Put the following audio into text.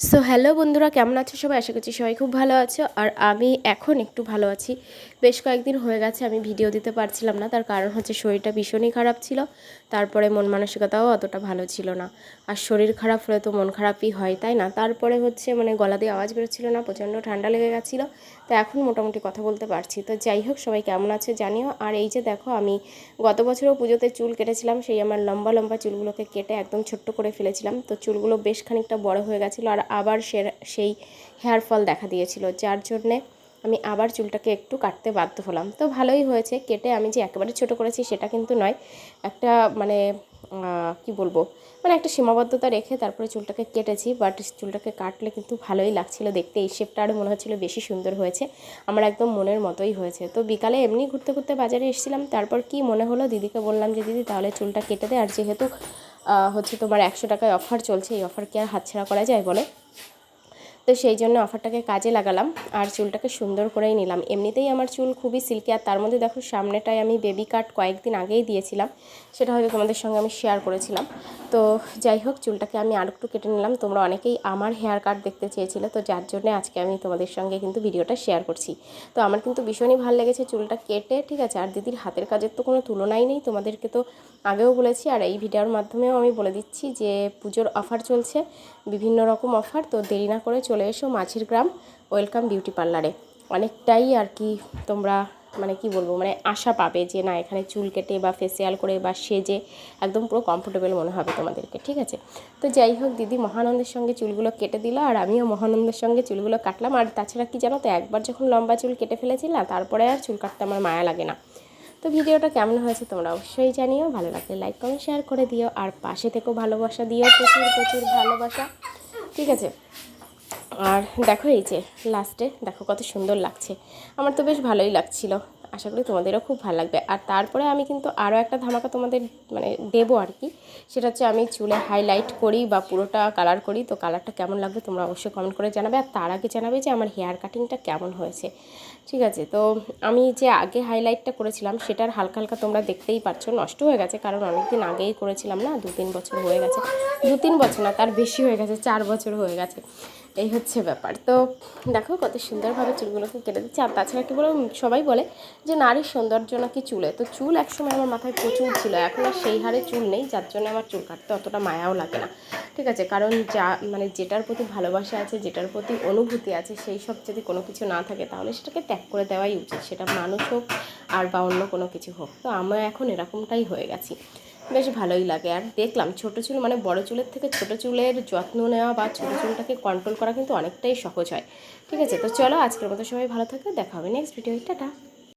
So hello বন্ধুরা, কেমন আছো সবাই? আশা করছি সবাই খুব ভালো আছো। আর আমি এখন একটু ভালো আছি। বেশ কয়েকদিন হয়ে গেছে, আমি ভিডিও দিতে পারছিলাম না। তার কারণ হচ্ছে শরীরটা ভীষণই খারাপ ছিল। তারপরে মন মানসিকতাও অতটা ভালো ছিল না। আর শরীর খারাপ হলে তো মন খারাপই হয়, তাই না? তারপরে হচ্ছে মানে গলা দিয়ে আওয়াজ বেরোচ্ছিল না, প্রচণ্ড ঠান্ডা লেগে গেছিল। তো এখন মোটামুটি কথা বলতে পারছি। তো যাই হোক, সবাই কেমন আছে জানিও। আর এই যে দেখো, আমি গত বছরও পুজোতে চুল কেটেছিলাম। সেই আমার লম্বা লম্বা চুলগুলোকে কেটে একদম ছোট্ট করে ফেলেছিলাম। তো চুলগুলো বেশ খানিকটা বড় হয়ে গেছিল। আর আবার সে সেই হেয়ার ফল দেখা দিয়েছিল, যার জন্যে আমি আবার চুলটাকে একটু কাটতে বাধ্য হলাম। তো ভালোই হয়েছে, কেটে আমি যে একেবারে ছোট করেছি সেটা কিন্তু নয়। একটা মানে কি বলব মানে একটা সীমাবদ্ধতা রেখে তারপরে চুলটাকে কেটেছি বাট চুলটাকে কাটলে কিন্তু ভালোই লাগছিল দেখতে। এই শেপটা আরও মনে হচ্ছিল বেশি সুন্দর হয়েছে, আমার একদম মনের মতোই হয়েছে। তো বিকালে এমনি ঘুরতে ঘুরতে বাজারে এসেছিলাম, তারপর কি মনে হলো? দিদিকে বললাম যে, দিদি, তাহলে চুলটা কেটে দে। আর যেহেতু হচ্ছে তোমার একশো টাকায় অফার চলছে এই অফার কি আর হাতছাড়া করা যায় বলো? তো সেই জন্য অফারটাকে কাজে লাগালাম আর চুলটাকে সুন্দর করেই নিলাম। এমনিতেই আমার চুল খুবই সিল্কি আর তার মধ্যে দেখো সামনেটায় আমি বেবি কাট কয়েকদিন আগেই দিয়েছিলাম। সেটা হয়তো তোমাদের সঙ্গে আমি শেয়ার করেছিলাম। তো যাই হোক, চুলটাকে আমি আর একটু কেটে নিলাম। তোমরা অনেকেই আমার হেয়ার কাট দেখতে চেয়েছিলে, তো যার জন্য আজকে আমি তোমাদের সঙ্গে কিন্তু ভিডিওটা শেয়ার করছি। তো আমার কিন্তু ভীষণই ভালো লেগেছে চুলটা কেটে, ঠিক আছে? আর দিদির হাতের কাজের তো কোনো তুলনাই নেই, তোমাদেরকে তো আগেও বলেছি। আর এই ভিডিওর মাধ্যমেও আমি বলে দিচ্ছি যে পুজোর অফার চলছে, বিভিন্ন রকম অফার, তো দেরি না করে এসো মাঝির গ্রাম ওয়েলকাম বিউটি পার্লারে অনেকটাই আর কি তোমরা মানে কি বলব মানে আশা পাবে যে না, এখানে চুল কেটে বা ফেসিয়াল করে বা সেজে একদম পুরো কমফোর্টেবল মনে হবে তোমাদেরকে, ঠিক আছে? তো যাই হোক, দিদি মহানন্দের সঙ্গে চুলগুলো কেটে দিল আর আমিও মহানন্দের সঙ্গে চুলগুলো কাটলাম। আর তাছাড়া কি জানো তো, একবার যখন লম্বা চুল কেটে ফেলেছি না তারপরে আর চুল কাটতে আমার মায়া লাগে না। তো ভিডিওটা কেমন হয়েছে তোমরা অবশ্যই জানিও, ভালো লাগলে লাইক কমেন্ট শেয়ার করে দিও। আর পাশে থেকেও ভালোবাসা দিও, প্রচুর প্রচুর ভালোবাসা, ঠিক আছে? আর দেখো এই যে লাস্টে দেখো কত সুন্দর লাগছে। আমার তো বেশ ভালোই লাগছিল। আশা করি তোমাদেরও খুব ভালো লাগবে। আর তারপরে আমি কিন্তু আরও একটা ধামাকা তোমাদের মানে দেবো আর কি। সেটা হচ্ছে আমি চুলে হাইলাইট করি বা পুরোটা কালার করি। তো কালারটা কেমন লাগবে তোমরা অবশ্যই কমেন্ট করে জানাবে। আর তার আগে জানাবে যে আমার হেয়ার কাটিংটা কেমন হয়েছে। ঠিক আছে? তো আমি যে আগে হাইলাইটটা করেছিলাম, সেটার হালকা হালকা তোমরা দেখতেই পাচ্ছ নষ্ট হয়ে গেছে, কারণ অনেকদিন আগেই করেছিলাম না? দু তিন বছর হয়ে গেছে। দু তিন বছর না, তার বেশি হয়ে গেছে, চার বছর হয়ে গেছে। এই হচ্ছে ব্যাপার। তো দেখো কত সুন্দরভাবে চুলগুলোকে কেটে দিচ্ছে। আর তাছাড়া কী বলে সবাই বলে যে নারীর সৌন্দর্য নাকি চুলে তো চুল একসময় আমার মাথায় প্রচুর ছিল, এখন আর সেই হারে চুল নেই, যার জন্য আমার চুল কাটতে অতটা মায়াও লাগে না। ঠিক আছে, কারণ যা মানে যেটার প্রতি ভালোবাসা আছে, যেটার প্রতি অনুভূতি আছে, সেই সব যদি কোনো কিছু না থাকে, তাহলে সেটাকে ত্যাগ করে দেওয়াই উচিত। সেটা মানুষ হোক আর বা অন্য কোনো কিছু হোক। তো আমরা এখন এরকমটাই হয়ে গেছি। বেশ ভালোই লাগে। আর দেখলাম ছোটো চুল মানে বড় চুলের থেকে ছোটো চুলের যত্ন নেওয়া বা ছোটো চুলটাকে কন্ট্রোল করা কিন্তু অনেকটাই সহজ হয়। ঠিক আছে? তো চলো আজকের মতো সবাই ভালো থাকবে। দেখা হবে নেক্সট ভিডিও টাটা!